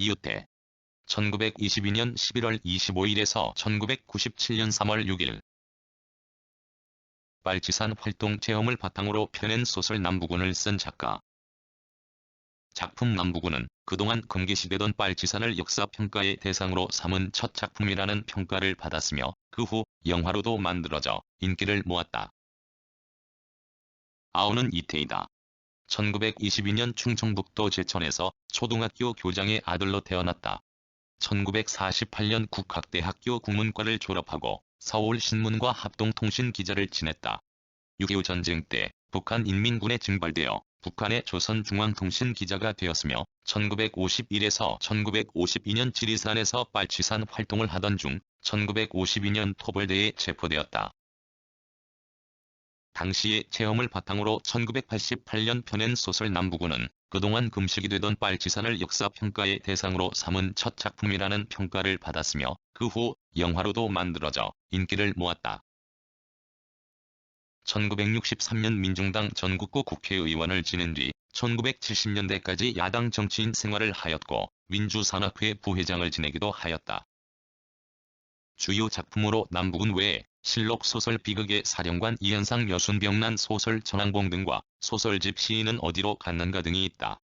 이웃대 1922년 11월 25일에서 1997년 3월 6일 빨치산 활동 체험을 바탕으로 펴낸 소설 남부군을 쓴 작가. 작품 남부군은 그동안 금기시되던 빨치산을 역사평가의 대상으로 삼은 첫 작품이라는 평가를 받았으며 그 후 영화로도 만들어져 인기를 모았다. 아우는 이태이다. 1922년 충청북도 제천에서 초등학교 교장의 아들로 태어났다. 1948년 국학대학교 국문과를 졸업하고 서울신문과 합동통신 기자를 지냈다. 6.25 전쟁 때 북한 인민군에 징발되어 북한의 조선중앙통신 기자가 되었으며 1951에서 1952년 지리산에서 빨치산 활동을 하던 중 1952년 토벌대에 체포되었다. 당시의 체험을 바탕으로 1988년 펴낸 소설 남부군은 그동안 금식이 되던 빨치산을 역사평가의 대상으로 삼은 첫 작품이라는 평가를 받았으며 그 후 영화로도 만들어져 인기를 모았다. 1963년 민중당 전국구 국회의원을 지낸 뒤 1970년대까지 야당 정치인 생활을 하였고 민주산악회 부회장을 지내기도 하였다. 주요 작품으로 남북은 외에 실록 소설 비극의 사령관 이현상 여순병난 소설 전항봉 등과 소설집 시인은 어디로 갔는가 등이 있다.